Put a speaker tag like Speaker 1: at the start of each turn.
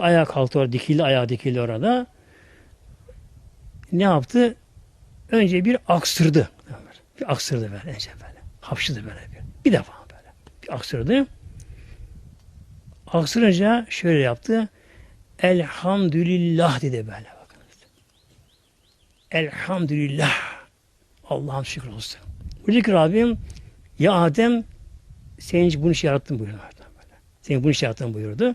Speaker 1: Ayağa kalktı orada, dikildi ayağa dikildi orada. Ne yaptı? Önce bir aksırdı. Bir aksırdı böyle önce böyle. Hapşırdı böyle bir. Bir defa böyle. Bir aksırdı. Aksırınca şöyle yaptı. Elhamdülillah dedi böyle bakınız. Elhamdülillah. Allah'ım şükür olsun. Buyurdu ki Rabbim ya Adem senin için bunu şey yarattın buyurdu. Böyle. Senin bunu şey yarattın buyurdu.